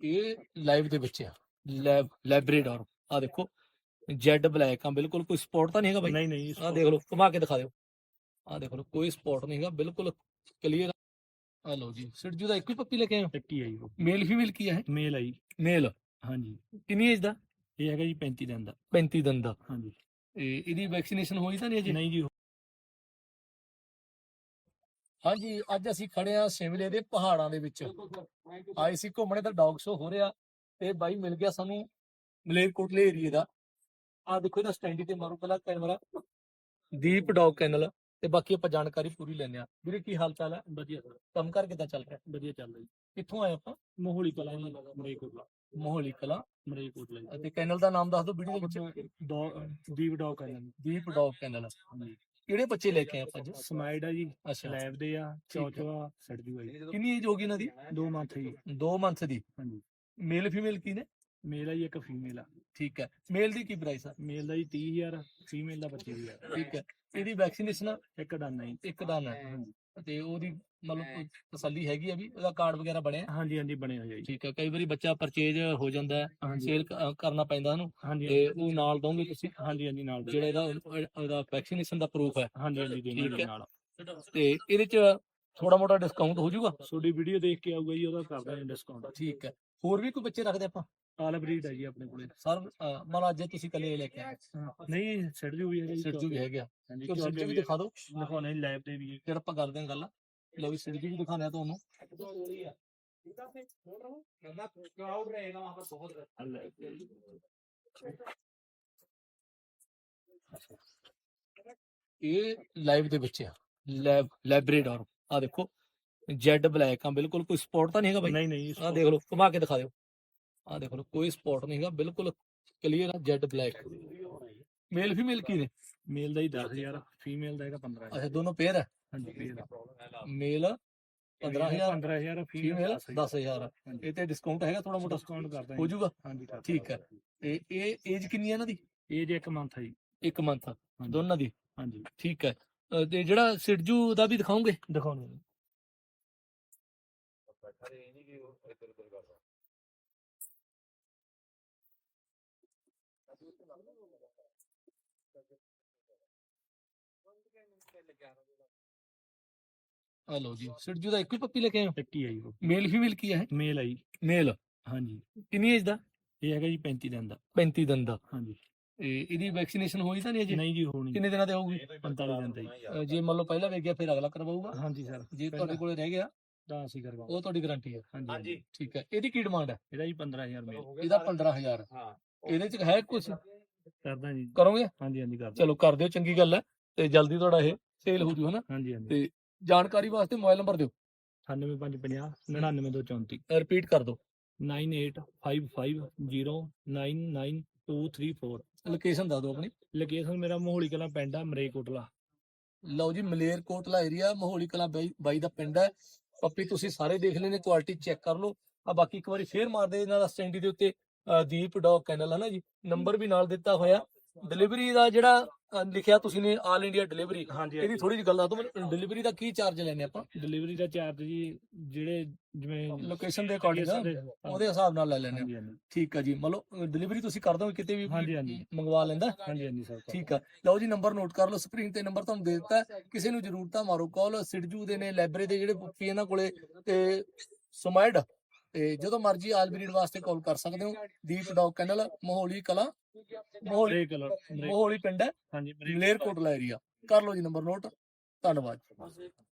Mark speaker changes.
Speaker 1: ਇਹ ਲਾਈਵ ਦੇ ਵਿੱਚ ਆ। ਲੈਬ ਲੈਬਰੇਡੋਰ ਆ ਦੇਖੋ ਜੈਡ ਬਲੈਕ ਆ ਬਿਲਕੁਲ ਕੋਈ ਸਪੌਟ ਤਾਂ ਨਹੀਂ ਹੈਗਾ ਬਾਈ।
Speaker 2: ਨਹੀਂ ਨਹੀਂ
Speaker 1: ਆ ਦੇਖ ਲਓ ਘੁਮਾ ਕੇ ਦਿਖਾ ਦਿਓ। ਆ ਦੇਖ ਲਓ ਕੋਈ ਸਪੌਟ ਨਹੀਂ ਹੈਗਾ ਬਿਲਕੁਲ ਕਲੀਅਰ ਆ। ਲਓ ਜੀ ਸਿਰਜੂ ਦਾ ਇੱਕੋ ਹੀ ਪੱਪੀ ਲੈ ਕੇ ਆਏ
Speaker 2: ਟੱਕੀ ਆਈ ਉਹ।
Speaker 1: ਮੇਲ ਫੀਮੇਲ ਕੀ ਹੈ
Speaker 2: ਮੇਲ ਆਈ
Speaker 1: ਮੇਲ
Speaker 2: ਹਾਂਜੀ।
Speaker 1: ਕਿੰਨੀ ਏਜ ਦਾ?
Speaker 2: ਇਹ ਹੈਗਾ ਜੀ 35 ਦਿਨ ਦਾ।
Speaker 1: 35 ਦਿਨ ਦਾ।
Speaker 2: ਹਾਂਜੀ।
Speaker 1: ਇਹ ਇਹਦੀ ਵੈਕਸੀਨੇਸ਼ਨ ਹੋਈ ਤਾਂ ਨਹੀਂ ਅਜੇ?
Speaker 2: ਨਹੀਂ ਜੀ
Speaker 1: ਹਾਂਜੀ ਅੱਜ ਅਸੀਂ ਖੜੇ ਆ ਸ਼ਿਮਲੇ ਦੇ ਪਹਾੜਾਂ ਦੇ ਵਿੱਚ। ਆਏ ਸੀ ਘੁੰਮਣੇ ਤਾਂ ਡੌਗ ਸ਼ੋ ਹੋ ਰਿਹਾ ਤੇ ਬਾਈ ਮਿਲ ਗਿਆ ਸਾਨੂੰ ਮਲੇਰਕੋਟਲੇ ਏਰੀਏ ਦਾ। ਆ ਦੇਖੋ ਇਹਦਾ ਸਟੈਂਡੀ ਤੇ ਮਾਰੂ ਪਹਿਲਾਂ ਕੈਮਰਾ ਦੀਪ ਡੌਗ ਕੈਨਲ ਤੇ ਬਾਕੀ ਆਪਾਂ ਜਾਣਕਾਰੀ ਪੂਰੀ ਲੈਣੇ ਆ ਵੀਰੇ ਕੀ ਹਾਲ ਚਾਲ ਹੈ?
Speaker 2: ਵਧੀਆ ਸਰ।
Speaker 1: ਕੰਮ ਕਰ ਕਿੱਦਾਂ ਚੱਲ ਰਿਹਾ?
Speaker 2: ਵਧੀਆ ਚੱਲ ਰਿਹਾ
Speaker 1: ਕਿੱਥੋਂ ਆਏ ਆਪਾਂ?
Speaker 2: ਮੋਹਲੀ ਕਲਾ ਜੀ ਮਰੇਕੋਟਲਾ
Speaker 1: ਮੋਹਲੀ ਕਲਾ।
Speaker 2: ਮਰੇਕੋਟਲਾ ਜੀ।
Speaker 1: ਅਤੇ ਕੈਨਲ ਦਾ ਨਾਮ ਦੱਸ ਦਿਓ ਵੀਡੀਓ ਦੇ ਵਿੱਚ।
Speaker 2: ਦੀਪ ਡੌਗ ਕਹਿੰਦੇ
Speaker 1: ਦੀਪ ਡੌਗ ਕੈਨਲ
Speaker 2: ਹਾਂਜੀ।
Speaker 1: ਕਿਹੜੇ ਬੱਚੇ ਲੈ ਕੇ ਆਏ ਆਪਾਂ ਅੱਜ?
Speaker 2: ਸਮਾਈਡ ਆ ਜੀ
Speaker 1: ਅੱਛਾ
Speaker 2: ਦੇ ਆ
Speaker 1: ਠੀਕ।
Speaker 2: ਚੌਚਵਾ ਸੜਜੂ ਆ ਜੀ।
Speaker 1: ਕਿੰਨੀ ਏਜ ਹੋ ਗਈ ਇਹਨਾਂ ਦੀ?
Speaker 2: ਦੋ ਮੰਥ ਜੀ
Speaker 1: 2 ਮੰਥ ਦੀ
Speaker 2: ਹਾਂਜੀ।
Speaker 1: ਮੇਲ ਫੀਮੇਲ ਕੀ ਨੇ?
Speaker 2: ਮੇਲ ਆ ਜੀ ਇੱਕ ਫੀਮੇਲ ਆ।
Speaker 1: ਠੀਕ ਹੈ। ਮੇਲ ਦੀ ਕੀ ਪ੍ਰਾਈਸ ਆ?
Speaker 2: ਮੇਲ ਦਾ ਜੀ 30000 ਫੀਮੇਲ ਦਾ 25000
Speaker 1: ਠੀਕ ਹੈ। ਇਹਦੀ ਵੈਕਸੀਨੇਸ਼ਨ
Speaker 2: ਇੱਕ ਡਨ ਹੈ ਜੀ
Speaker 1: ਇੱਕ ਦਾ ਹੈ।
Speaker 2: ਹਾਂਜੀ
Speaker 1: ਤੇ ਉਹਦੀ ਮਤਲਬ ਕੋਈ ਤਸੱਲੀ ਹੈਗੀ ਆ ਵੀ ਉਹਦਾ ਕਾਰਡ ਵਗੈਰਾ ਬਣਿਆ।
Speaker 2: ਹਾਂਜੀ ਹਾਂਜੀ ਬਣਿਆ ਹੋਇਆ ਜੀ।
Speaker 1: ਠੀਕ ਹੈ ਕਈ ਵਾਰੀ ਬੱਚਾ ਪਰਚੇਜ ਹੋ ਜਾਂਦਾ ਹੈ
Speaker 2: ਹਾਂਜੀ।
Speaker 1: ਸੇਲ ਕਰਨਾ ਪੈਂਦਾ ਉਹਨੂੰ।
Speaker 2: ਹਾਂਜੀ
Speaker 1: ਤੇ ਉਹ ਨਾਲ ਦੋਗੇ ਤੁਸੀਂ।
Speaker 2: ਹਾਂਜੀ ਹਾਂਜੀ ਨਾਲ
Speaker 1: ਜਿਹੜਾ ਇਹਦਾ ਉਹਦਾ ਵੈਕਸੀਨੇਸ਼ਨ ਦਾ ਪ੍ਰੂਫ ਹੈ।
Speaker 2: ਹਾਂਜੀ ਹਾਂਜੀ
Speaker 1: ਠੀਕ
Speaker 2: ਦੇਣਾ
Speaker 1: ਹੈ।
Speaker 2: ਨਾਲ।
Speaker 1: ਤੇ ਇਹਦੇ ਚ ਥੋੜਾ ਮੋਟਾ ਡਿਸਕਾਊਂਟ ਹੋ ਜਾਊਗਾ?
Speaker 2: ਤੁਹਾਡੀ ਵੀਡੀਓ ਦੇਖ ਕੇ ਆਊਗਾ ਜੀ ਉਹਦਾ ਕਰ ਦਾਂਗੇ ਡਿਸਕਾਊਂਟ
Speaker 1: ਠੀਕ ਹੈ। ਹੋਰ ਵੀ ਕੋਈ ਬੱਚੇ ਰੱਖਦੇ ਆਪਾਂ?
Speaker 2: ਆਲ ਬਰੀਡ ਹੈ ਜੀ ਆਪਣੇ ਕੋਲੇ।
Speaker 1: ਸਰ ਮਨ ਅੱਜ ਤੁਸੀਂ ਕੱਲੇ ਲੈ ਕੇ ਆਏ।
Speaker 2: ਨਹੀਂ ਸੜਜੂ ਵੀ ਹੈਗਾ ਜੀ।
Speaker 1: ਸਿਰਜੂ ਵੀ ਹੈਗੇ ਸਿਰਜੂ
Speaker 2: ਚੌਚਵਾ
Speaker 1: ਵੀ ਦਿਖਾ ਦਿਓ।
Speaker 2: ਦਿਖਾਉਣੇ ਲੈਬ ਦੇ ਵੀ।
Speaker 1: ਫਿਰ ਆਪਾਂ ਕਰਦੇ ਹਾਂ ਗੱਲ। ਲਓ ਵੀ ਸਿਰਜੂ ਵੀ ਦਿਖਾਉਂਦੇ ਆ ਤੁਹਾਨੂੰ। ਇਹ ਲਾਈਵ ਦੇ ਵਿੱਚ ਆ। ਲੈਬ ਲੈਬਰੇਡੋਰ ਆ ਦੇਖੋ ਜੈਡ ਬਲੈਕ ਆ ਬਿਲਕੁਲ ਕੋਈ ਸਪੌਟ ਤਾਂ ਨਹੀਂ ਹੈਗਾ ਬਾਈ?
Speaker 2: ਨਹੀਂ ਨਹੀਂ
Speaker 1: ਆ ਦੇਖ ਲਓ ਘੁਮਾ ਕੇ ਦਿਖਾ ਦਿਓ। ਆ ਦੇਖ ਲਓ ਕੋਈ ਸਪੌਟ ਨਹੀਂ ਹੈਗਾ ਬਿਲਕੁਲ ਕਲੀਅਰ ਆ ਜੈਡ ਬਲੈਕ ਮੇਲ ਫੀਮੇਲ ਕੀ ਨੇ?
Speaker 2: ਮੇਲ ਦਾ ਹੀ 10000 ਫੀਮੇਲ ਦਾ ਹੈਗਾ 15000
Speaker 1: ਅੱਛਾ ਦੋਨੋਂ ਪੇਅਰ ਹੈ
Speaker 2: ਹਾਂਜੀ।
Speaker 1: ਮੇਲ 15000
Speaker 2: 15000
Speaker 1: ਫੀਮੇਲ
Speaker 2: ਫੀਮੇਲ
Speaker 1: 10000 ਇਹ ਤੇ ਡਿਸਕਾਊਂਟ ਹੈਗਾ ਥੋੜਾ ਮੋਟਾ?
Speaker 2: ਡਿਸਕਾਊਂਟ ਕਰ ਦਾਂਗੇ
Speaker 1: ਹੋ ਜਾਊਗਾ
Speaker 2: ਹਾਂਜੀ ਕਰ
Speaker 1: ਠੀਕ ਹੈ। ਤੇ ਇਹ ਏਜ ਕਿੰਨੀ ਹੈ ਇਹਨਾਂ ਦੀ?
Speaker 2: ਇਹ ਜੇ ਇੱਕ ਮੰਥ ਹੈ ਜੀ।
Speaker 1: ਇੱਕ ਮੰਥ
Speaker 2: ਹਾਂਜੀ।
Speaker 1: ਦੋਨਾਂ ਦੀ?
Speaker 2: ਹਾਂਜੀ।
Speaker 1: ਠੀਕ ਹੈ। ਤੇ ਜਿਹੜਾ ਸਿਰਜੂ ਦਾ ਵੀ ਦਿਖਾਓਗੇ?
Speaker 2: ਦਿਖਾਉਣੇ
Speaker 1: ਆ ਲਓ ਜੀ ਸਿਰਜੂ ਦਾ ਇੱਕੋ ਹੀ ਪੱਪੀ ਲੈ ਕੇ ਆਏ ਹੋ?
Speaker 2: ਟੱਕੀ ਆਈ ਉਹ।
Speaker 1: ਮੇਲ ਫੀਮੇਲ ਕੀ ਹੈ?
Speaker 2: ਮੇਲ ਆਈ
Speaker 1: ਮੇਲ?
Speaker 2: ਹਾਂਜੀ।
Speaker 1: ਕਿੰਨੀ ਏਜ ਦਾ?
Speaker 2: ਇਹ ਹੈਗਾ ਜੀ 35 ਦਿਨ ਦਾ।
Speaker 1: 35 ਦਿਨ ਦਾ।
Speaker 2: ਹਾਂਜੀ।
Speaker 1: ਇਹ ਇਹਦੀ ਵੈਕਸੀਨੇਸ਼ਨ ਹੋਈ ਤਾਂ ਨਹੀਂ ਅਜੇ?
Speaker 2: ਨਹੀਂ ਜੀ ਹੋਣੀ
Speaker 1: ਕਿੰਨੇ ਦਿਨਾਂ ਤੇ ਹੋਊਗੀ?
Speaker 2: 45 ਦਿਨ ਦਾ ਜੀ
Speaker 1: ਅ, ਜੇ ਮੰਨ ਲਓ ਪਹਿਲਾਂ ਵੇਖ ਗਿਆ ਫਿਰ ਅਗਲਾ ਕਰਵਾਊਗਾ?
Speaker 2: ਹਾਂਜੀ ਸਰ।
Speaker 1: ਜੇ ਤੁਹਾਡੇ ਕੋਲੇ ਰਹਿ ਗਿਆ
Speaker 2: ਤਾਂ ਅਸੀਂ ਕਰਵਾਓ
Speaker 1: ਉਹ ਤੁਹਾਡੀ ਗਾਰੰਟੀ ਹੈ।
Speaker 2: ਹਾਂਜੀ
Speaker 1: ਠੀਕ ਹੈ। ਇਹਦੀ ਕੀ ਡਿਮਾਂਡ ਹੈ?
Speaker 2: ਇਹਦਾ ਜੀ 15000 ਮੇਲ।
Speaker 1: ਇਹਦਾ 15000
Speaker 2: ਹਾਂ।
Speaker 1: ਇਹਦੇ ਚ ਹੈ ਕੁਝ
Speaker 2: ਕਰਦਾ ਜੀ
Speaker 1: ਕਰੋਗੇ?
Speaker 2: ਹਾਂਜੀ ਹਾਂਜੀ ਕਰਦਾ।
Speaker 1: ਚਲੋ ਕਰ ਦਿਓ ਚੰਗੀ ਗੱਲ ਹੈ। ਤੇ ਜਲਦੀ ਤੁਹਾਡਾ ਇਹ ਸੇਲ ਹੋ ਜੂ ਹਨਾ?
Speaker 2: ਹਾਂਜੀ ਹਾਂਜੀ।
Speaker 1: ਤੇ ਜਾਣਕਾਰੀ ਵਾਸਤੇ ਮੋਬਾਈਲ ਨੰਬਰ ਦਿਓ।
Speaker 2: 9550 99234
Speaker 1: ਰਿਪੀਟ ਕਰ ਦਿਓ।
Speaker 2: 9855099234
Speaker 1: ਲੋਕੇਸ਼ਨ ਦੱਸ ਦਿਓ ਆਪਣੀ।
Speaker 2: ਲੋਕੇਸ਼ਨ ਮੇਰਾ ਮੋਹਲੀ ਕਲਾਂ ਪਿੰਡ ਆ ਮਰੇਕੋਟਲਾ
Speaker 1: ਲਓ ਜੀ ਮਲੇਰ ਕੋਟਲਾ ਏਰੀਆ ਮਹੋਲੀ ਕਲਾ ਬਾਈ ਦਾ ਪਿੰਡ ਹੈ। ਪੱਪੀ ਤੁਸੀਂ ਸਾਰੇ ਦੇਖ ਲੈਣੇ ਕੁਆਲਿਟੀ ਚੈੱਕ ਕਰ ਲਓ। ਆ ਬਾਕੀ ਇੱਕ ਵਾਰੀ ਫੇਰ ਮਾਰ ਦੇ ਇਹਨਾਂ ਦਾ ਸਟੈਂਡੀ ਦੇ ਉੱਤੇ। ਦੀਪ ਡੌਗ ਕੈਨਲ ਹੈ ਨਾ ਜੀ ਨੰਬਰ ਵੀ ਨਾਲ ਦਿੱਤਾ ਹੋਇਆ। ਡਿਲੀਵਰੀ ਦਾ ਜਿਹੜਾ ਅ, ਲਿਖਿਆ ਤੁਸੀਂ ਨੇ ਆਲ ਇੰਡੀਆ ਡਿਲੀਵਰੀ
Speaker 2: ਹਾਂਜੀ
Speaker 1: ਇਹਦੀ ਥੋੜੀ ਜਿਹੀ ਗੱਲ ਦੱਸ ਦਿਓ ਡਿਲੀਵਰੀ ਦਾ ਕੀ ਚਾਰਜ ਲੈਣੇ ਆਪਾਂ?
Speaker 2: ਡਿਲੀਵਰੀ ਦਾ ਚਾਰਜ ਜੀ ਜਿਹੜੇ ਜਿਵੇਂ
Speaker 1: ਲੋਕੇਸ਼ਨ ਦੇ ਅਕੋਰਡਿੰਗ ਉਹਦੇ ਹਿਸਾਬ ਨਾਲ ਲੈ ਲੈਣੇ
Speaker 2: ਹਾਂਜੀ
Speaker 1: ਠੀਕ ਹੈ ਜੀ ਮਤਲਬ ਡਿਲੀਵਰੀ ਤੁਸੀਂ ਕਰ ਦੋਗੇ ਕਿਤੇ ਵੀ
Speaker 2: ਹਾਂਜੀ, ਹਾਂਜੀ।
Speaker 1: ਮੰਗਵਾ ਲੈਂਦਾ।
Speaker 2: ਹਾਂਜੀ ਹਾਂਜੀ ਸਰ
Speaker 1: ਠੀਕ ਆ ਲਓ ਜੀ ਨੰਬਰ ਨੋਟ ਕਰ ਲਓ ਸਕਰੀਨ ਤੇ ਨੰਬਰ ਤੁਹਾਨੂੰ ਦੇ ਦਿੱਤਾ। ਹੈ। ਕਿਸੇ ਨੂੰ ਜ਼ਰੂਰਤ ਆ ਮਾਰੋ ਕਾਲ ਸਿਡਜੂ ਦੇ ਨੇ ਲਾਇਬ੍ਰੇਰੀ ਦੇ ਜਿਹੜੇ ਪੁੱਪੀ ਇਹਨਾਂ ਕੋਲੇ ਤੇ ਸੁਮਾਈਡ ਤੇ ਜਦੋਂ ਮਰਜ਼ੀ ਆਲ ਬਰੀਡ ਵਾਸਤੇ ਕਾਲ ਕਰ ਸਕਦੇ ਹੋ। ਦੀਪ ਡੌਗ ਕੈਨਲ ਮੋਹੋਲੀ ਕਲਾ ਮੋਹੋਲੀ ਮੋਹੋਲੀ ਪਿੰਡ ਹੈ
Speaker 2: ਹਾਂਜੀ
Speaker 1: ਮਲੇਰਕੋਟਲਾ ਏਰੀਆ ਕਰ ਲਓ ਜੀ ਨੰਬਰ ਨੋਟ ਧੰਨਵਾਦ।